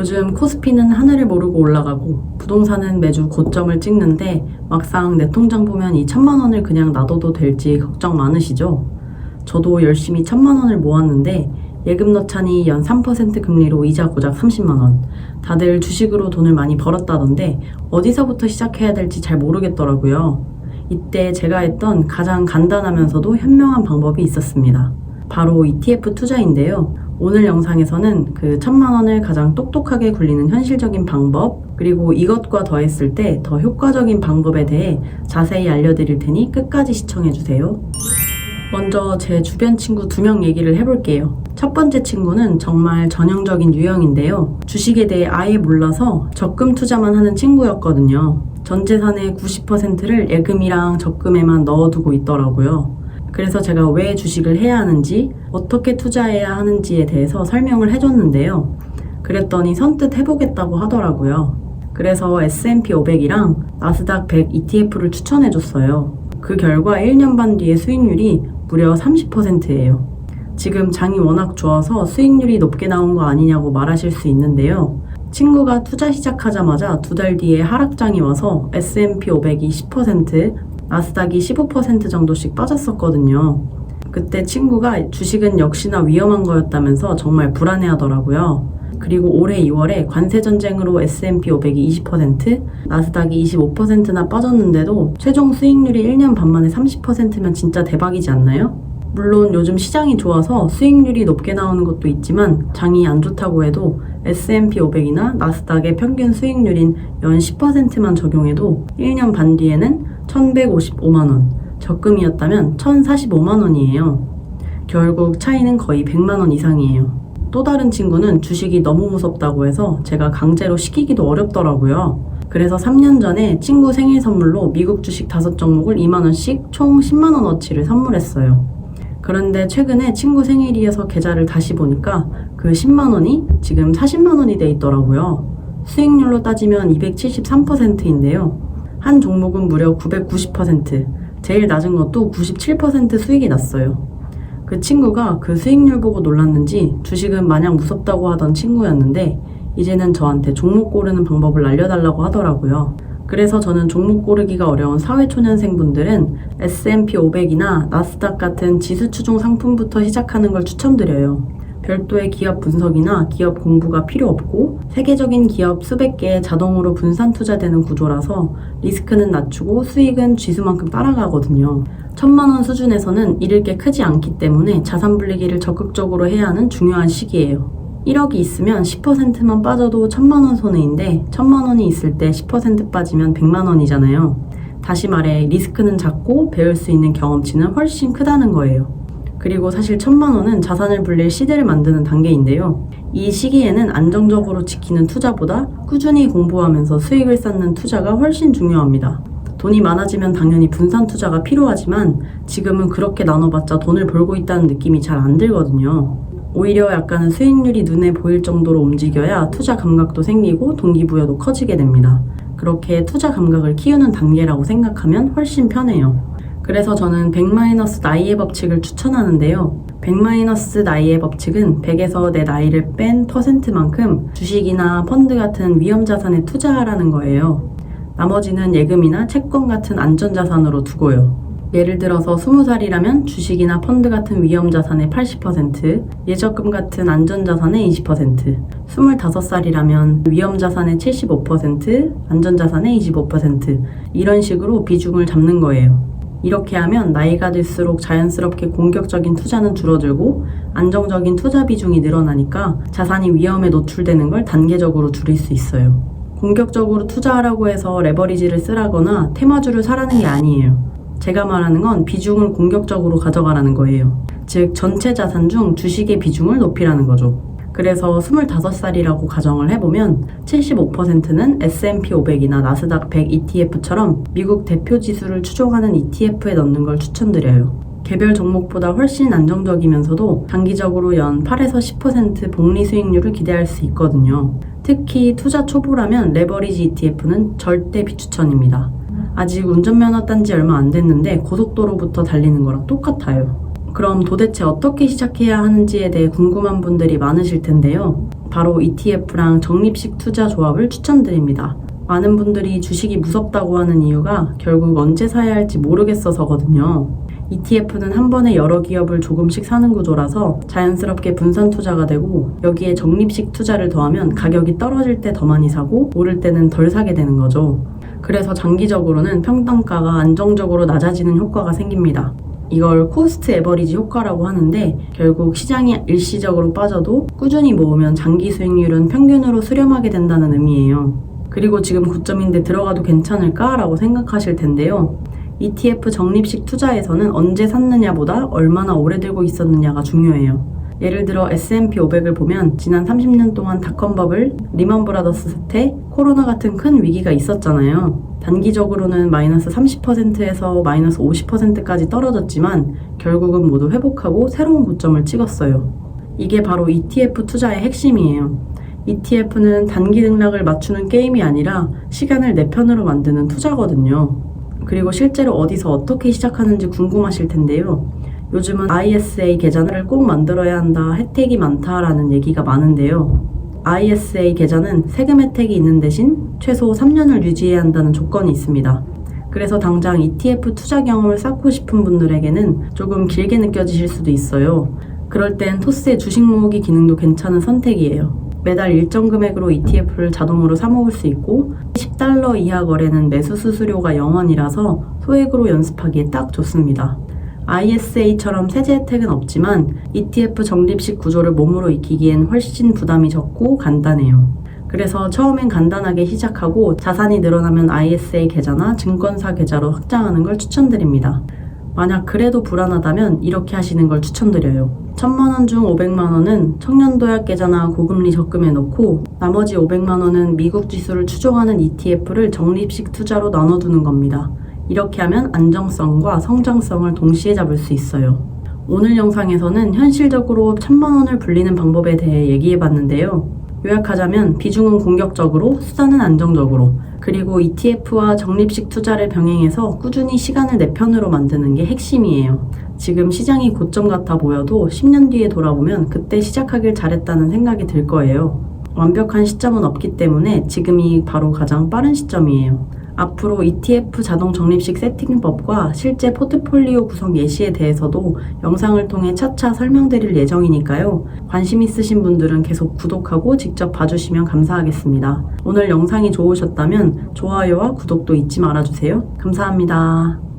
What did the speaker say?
요즘 코스피는 하늘을 모르고 올라가고 부동산은 매주 고점을 찍는데 막상 내 통장 보면 이 천만 원을 그냥 놔둬도 될지 걱정 많으시죠? 저도 열심히 천만 원을 모았는데 예금 넣자니 연 3% 금리로 이자 고작 30만 원. 다들 주식으로 돈을 많이 벌었다던데 어디서부터 시작해야 될지 잘 모르겠더라고요. 이때 제가 했던 가장 간단하면서도 현명한 방법이 있었습니다. 바로 ETF 투자인데요. 오늘 영상에서는 그 천만 원을 가장 똑똑하게 굴리는 현실적인 방법, 그리고 이것과 더했을 때 더 효과적인 방법에 대해 자세히 알려드릴 테니 끝까지 시청해주세요. 먼저 제 주변 친구 두 명 얘기를 해볼게요. 첫 번째 친구는 정말 전형적인 유형인데요. 주식에 대해 아예 몰라서 적금 투자만 하는 친구였거든요. 전 재산의 90%를 예금이랑 적금에만 넣어두고 있더라고요. 그래서 제가 왜 주식을 해야 하는지, 어떻게 투자해야 하는지에 대해서 설명을 해줬는데요. 그랬더니 선뜻 해보겠다고 하더라고요. 그래서 S&P 500이랑 나스닥 100 ETF를 추천해줬어요. 그 결과 1년 반 뒤에 수익률이 무려 30%예요. 지금 장이 워낙 좋아서 수익률이 높게 나온 거 아니냐고 말하실 수 있는데요. 친구가 투자 시작하자마자 두 달 뒤에 하락장이 와서 S&P 500이 10%, 나스닥이 15% 정도씩 빠졌었거든요. 그때 친구가 주식은 역시나 위험한 거였다면서 정말 불안해 하더라고요. 그리고 올해 2월에 관세 전쟁으로 S&P 500이 20%, 나스닥이 25%나 빠졌는데도 최종 수익률이 1년 반 만에 30%면 진짜 대박이지 않나요? 물론 요즘 시장이 좋아서 수익률이 높게 나오는 것도 있지만 장이 안 좋다고 해도 S&P 500이나 나스닥의 평균 수익률인 연 10%만 적용해도 1년 반 뒤에는 1,155만원, 적금이었다면 1,045만원이에요. 결국 차이는 거의 100만원 이상이에요. 또 다른 친구는 주식이 너무 무섭다고 해서 제가 강제로 시키기도 어렵더라고요. 그래서 3년 전에 친구 생일 선물로 미국 주식 5종목을 2만원씩 총 10만원어치를 선물했어요. 그런데 최근에 친구 생일이어서 계좌를 다시 보니까 그 10만 원이 지금 40만 원이 돼 있더라고요. 수익률로 따지면 273%인데요. 한 종목은 무려 990%, 제일 낮은 것도 97% 수익이 났어요. 그 친구가 그 수익률 보고 놀랐는지 주식은 마냥 무섭다고 하던 친구였는데 이제는 저한테 종목 고르는 방법을 알려달라고 하더라고요. 그래서 저는 종목 고르기가 어려운 사회초년생분들은 S&P 500이나 나스닥 같은 지수 추종 상품부터 시작하는 걸 추천드려요. 별도의 기업 분석이나 기업 공부가 필요 없고 세계적인 기업 수백 개에 자동으로 분산 투자되는 구조라서 리스크는 낮추고 수익은 지수만큼 따라가거든요. 천만 원 수준에서는 잃을 게 크지 않기 때문에 자산 분리기를 적극적으로 해야 하는 중요한 시기예요. 1억이 있으면 10%만 빠져도 천만 원 손해인데 천만 원이 있을 때 10% 빠지면 100만 원이잖아요. 다시 말해 리스크는 작고 배울 수 있는 경험치는 훨씬 크다는 거예요. 그리고 사실 천만 원은 자산을 불릴 시대를 만드는 단계인데요. 이 시기에는 안정적으로 지키는 투자보다 꾸준히 공부하면서 수익을 쌓는 투자가 훨씬 중요합니다. 돈이 많아지면 당연히 분산 투자가 필요하지만 지금은 그렇게 나눠봤자 돈을 벌고 있다는 느낌이 잘 안 들거든요. 오히려 약간은 수익률이 눈에 보일 정도로 움직여야 투자 감각도 생기고 동기부여도 커지게 됩니다. 그렇게 투자 감각을 키우는 단계라고 생각하면 훨씬 편해요. 그래서 저는 100- 나이의 법칙을 추천하는데요. 100- 나이의 법칙은 100에서 내 나이를 뺀 퍼센트만큼 주식이나 펀드 같은 위험 자산에 투자하라는 거예요. 나머지는 예금이나 채권 같은 안전 자산으로 두고요. 예를 들어서 20살이라면 주식이나 펀드 같은 위험 자산의 80%, 예적금 같은 안전 자산의 20%, 25살이라면 위험 자산의 75%, 안전 자산의 25% 이런 식으로 비중을 잡는 거예요. 이렇게 하면 나이가 들수록 자연스럽게 공격적인 투자는 줄어들고 안정적인 투자 비중이 늘어나니까 자산이 위험에 노출되는 걸 단계적으로 줄일 수 있어요. 공격적으로 투자하라고 해서 레버리지를 쓰라거나 테마주를 사라는 게 아니에요. 제가 말하는 건 비중을 공격적으로 가져가라는 거예요. 즉, 전체 자산 중 주식의 비중을 높이라는 거죠. 그래서 25살이라고 가정을 해보면 75%는 S&P 500이나 나스닥 100 ETF처럼 미국 대표 지수를 추종하는 ETF에 넣는 걸 추천드려요. 개별 종목보다 훨씬 안정적이면서도 장기적으로 연 8에서 10% 복리 수익률을 기대할 수 있거든요. 특히 투자 초보라면 레버리지 ETF는 절대 비추천입니다. 아직 운전면허 딴 지 얼마 안 됐는데 고속도로부터 달리는 거랑 똑같아요. 그럼 도대체 어떻게 시작해야 하는지에 대해 궁금한 분들이 많으실 텐데요. 바로 ETF랑 적립식 투자 조합을 추천드립니다. 많은 분들이 주식이 무섭다고 하는 이유가 결국 언제 사야 할지 모르겠어서거든요. ETF는 한 번에 여러 기업을 조금씩 사는 구조라서 자연스럽게 분산 투자가 되고 여기에 적립식 투자를 더하면 가격이 떨어질 때 더 많이 사고 오를 때는 덜 사게 되는 거죠. 그래서 장기적으로는 평단가가 안정적으로 낮아지는 효과가 생깁니다. 이걸 코스트 에버리지 효과라고 하는데 결국 시장이 일시적으로 빠져도 꾸준히 모으면 장기 수익률은 평균으로 수렴하게 된다는 의미예요. 그리고 지금 고점인데 들어가도 괜찮을까 라고 생각하실 텐데요. ETF 적립식 투자에서는 언제 샀느냐보다 얼마나 오래 들고 있었느냐가 중요해요. 예를 들어 S&P 500을 보면 지난 30년 동안 닷컴 버블, 리먼 브라더스 사태, 코로나 같은 큰 위기가 있었잖아요. 단기적으로는 마이너스 30%에서 마이너스 50%까지 떨어졌지만 결국은 모두 회복하고 새로운 고점을 찍었어요. 이게 바로 ETF 투자의 핵심이에요. ETF는 단기 등락을 맞추는 게임이 아니라 시간을 내 편으로 만드는 투자거든요. 그리고 실제로 어디서 어떻게 시작하는지 궁금하실 텐데요. 요즘은 ISA 계좌를 꼭 만들어야 한다, 혜택이 많다라는 얘기가 많은데요. ISA 계좌는 세금 혜택이 있는 대신 최소 3년을 유지해야 한다는 조건이 있습니다. 그래서 당장 ETF 투자 경험을 쌓고 싶은 분들에게는 조금 길게 느껴지실 수도 있어요. 그럴 땐 토스의 주식 모으기 기능도 괜찮은 선택이에요. 매달 일정 금액으로 ETF를 자동으로 사모을 수 있고 10달러 이하 거래는 매수 수수료가 0원이라서 소액으로 연습하기에 딱 좋습니다. ISA처럼 세제 혜택은 없지만 ETF 적립식 구조를 몸으로 익히기엔 훨씬 부담이 적고 간단해요. 그래서 처음엔 간단하게 시작하고 자산이 늘어나면 ISA 계좌나 증권사 계좌로 확장하는 걸 추천드립니다. 만약 그래도 불안하다면 이렇게 하시는 걸 추천드려요. 천만 원 중 500만 원은 청년도약 계좌나 고금리 적금에 넣고 나머지 500만 원은 미국 지수를 추종하는 ETF를 적립식 투자로 나눠두는 겁니다. 이렇게 하면 안정성과 성장성을 동시에 잡을 수 있어요. 오늘 영상에서는 현실적으로 천만 원을 불리는 방법에 대해 얘기해 봤는데요. 요약하자면 비중은 공격적으로, 수단은 안정적으로, 그리고 ETF와 적립식 투자를 병행해서 꾸준히 시간을 내 편으로 만드는 게 핵심이에요. 지금 시장이 고점 같아 보여도 10년 뒤에 돌아보면 그때 시작하길 잘했다는 생각이 들 거예요. 완벽한 시점은 없기 때문에 지금이 바로 가장 빠른 시점이에요. 앞으로 ETF 자동 적립식 세팅법과 실제 포트폴리오 구성 예시에 대해서도 영상을 통해 차차 설명드릴 예정이니까요. 관심 있으신 분들은 계속 구독하고 직접 봐주시면 감사하겠습니다. 오늘 영상이 좋으셨다면 좋아요와 구독도 잊지 말아주세요. 감사합니다.